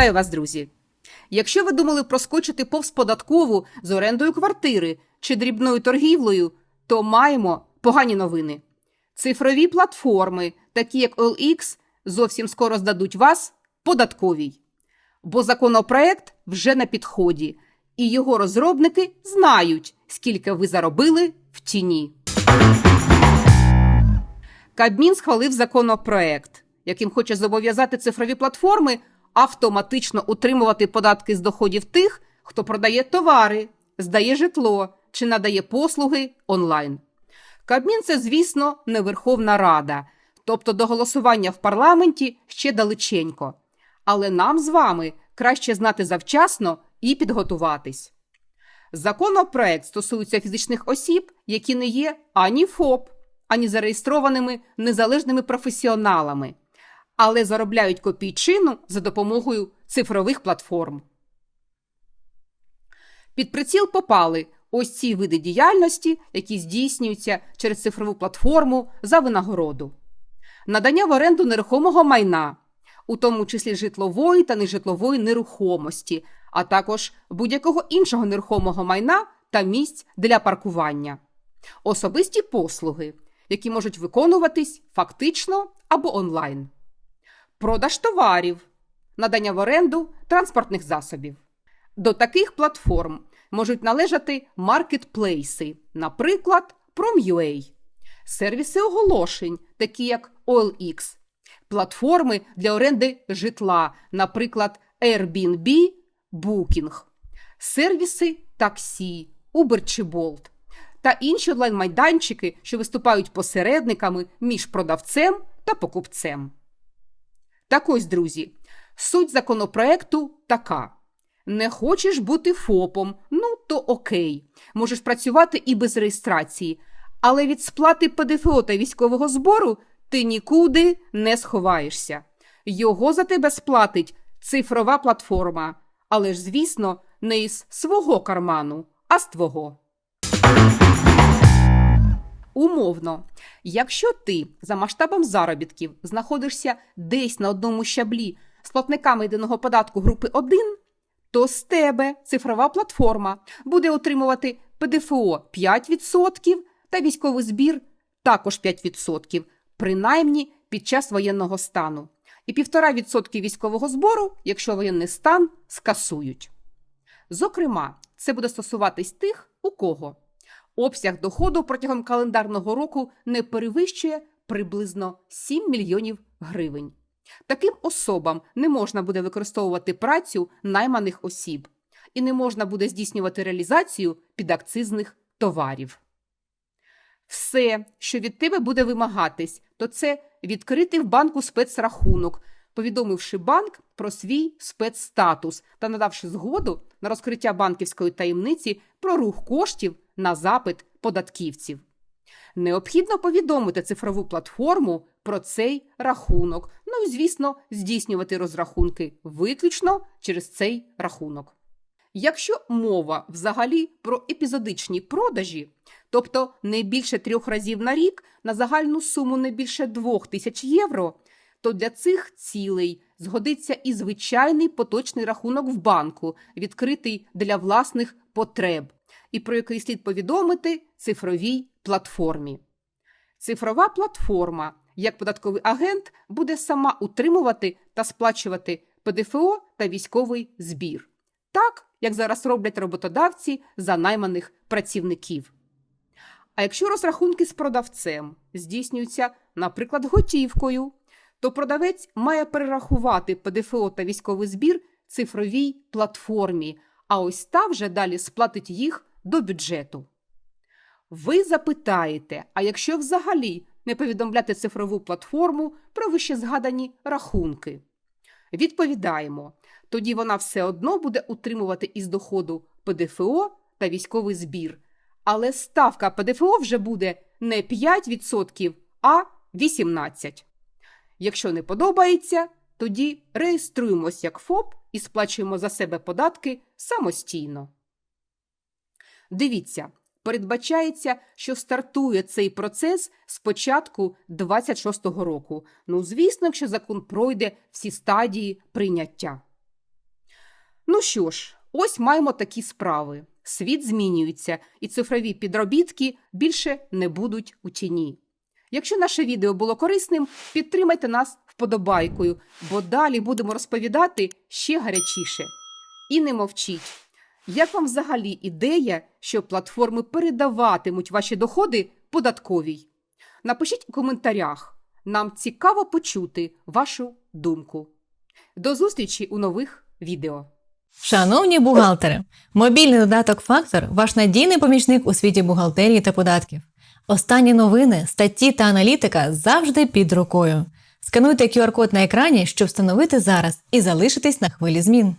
Вітаю вас, друзі! Якщо ви думали проскочити повз податкову з орендою квартири чи дрібною торгівлею, то маємо погані новини. Цифрові платформи, такі як OLX, зовсім скоро здадуть вас податковій. Бо законопроект вже на підході, і його розробники знають, скільки ви заробили в тіні. Кабмін схвалив законопроект, яким хоче зобов'язати цифрові платформи автоматично утримувати податки з доходів тих, хто продає товари, здає житло чи надає послуги онлайн. Кабмін це, звісно, не Верховна Рада, тобто до голосування в парламенті ще далеченько. Але нам з вами краще знати завчасно і підготуватись. Законопроект стосується фізичних осіб, які не є ані ФОП, ані зареєстрованими незалежними професіоналами, але заробляють копійчину за допомогою цифрових платформ. Під приціл попали ось ці види діяльності, які здійснюються через цифрову платформу за винагороду, надання в оренду нерухомого майна, у тому числі житлової та нежитлової нерухомості, а також будь-якого іншого нерухомого майна та місць для паркування, особисті послуги, які можуть виконуватись фактично або онлайн, продаж товарів, надання в оренду транспортних засобів. До таких платформ можуть належати маркетплейси, наприклад, Prom.ua, сервіси оголошень, такі як OLX, платформи для оренди житла, наприклад, Airbnb, Booking, сервіси таксі, Uber чи Bolt та інші онлайн-майданчики, що виступають посередниками між продавцем та покупцем. Так ось, друзі, суть законопроекту така. Не хочеш бути ФОПом, ну то окей. Можеш працювати і без реєстрації, але від сплати ПДФО та військового збору ти нікуди не сховаєшся. Його за тебе сплатить цифрова платформа, але ж, звісно, не із свого карману, а з твого. Умовно, якщо ти за масштабом заробітків знаходишся десь на одному щаблі з платниками єдиного податку групи 1, то з тебе цифрова платформа буде отримувати ПДФО 5% та військовий збір також 5%, принаймні під час воєнного стану, і 1,5% військового збору, якщо воєнний стан скасують. Зокрема, це буде стосуватись тих, у кого обсяг доходу протягом календарного року не перевищує приблизно 7 мільйонів гривень. Таким особам не можна буде використовувати працю найманих осіб і не можна буде здійснювати реалізацію підакцизних товарів. Все, що від тебе буде вимагатись, то це відкрити в банку спецрахунок, повідомивши банк про свій спецстатус та надавши згоду на розкриття банківської таємниці про рух коштів на запит податківців. Необхідно повідомити цифрову платформу про цей рахунок, ну і, звісно, здійснювати розрахунки виключно через цей рахунок. Якщо мова взагалі про епізодичні продажі, тобто не більше трьох разів на рік на загальну суму не більше двох тисяч євро, то для цих цілей згодиться і звичайний поточний рахунок в банку, відкритий для власних потреб, і про який слід повідомити цифровій платформі. Цифрова платформа, як податковий агент, буде сама утримувати та сплачувати ПДФО та військовий збір, так як зараз роблять роботодавці за найманих працівників. А якщо розрахунки з продавцем здійснюються, наприклад, готівкою, то продавець має перерахувати ПДФО та військовий збір цифровій платформі, а ось та вже далі сплатить їх до бюджету. Ви запитаєте, а якщо взагалі не повідомляти цифрову платформу про вищезгадані рахунки? Відповідаємо, тоді вона все одно буде утримувати із доходу ПДФО та військовий збір, але ставка ПДФО вже буде не 5%, а 18%. Якщо не подобається, тоді реєструємось як ФОП і сплачуємо за себе податки самостійно. Дивіться, передбачається, що стартує цей процес з початку 26-го року. Ну, звісно, якщо закон пройде всі стадії прийняття. Ну що ж, ось маємо такі справи. Світ змінюється, і цифрові підробітки більше не будуть у тіні. Якщо наше відео було корисним, підтримайте нас вподобайкою, бо далі будемо розповідати ще гарячіше. І не мовчіть. Як вам взагалі ідея, що платформи передаватимуть ваші доходи податковій? Напишіть у коментарях. Нам цікаво почути вашу думку. До зустрічі у нових відео. Шановні бухгалтери, мобільний додаток Фактор ваш надійний помічник у світі бухгалтерії та податків. Останні новини, статті та аналітика завжди під рукою. Скануйте QR-код на екрані, щоб встановити зараз і залишитись на хвилі змін.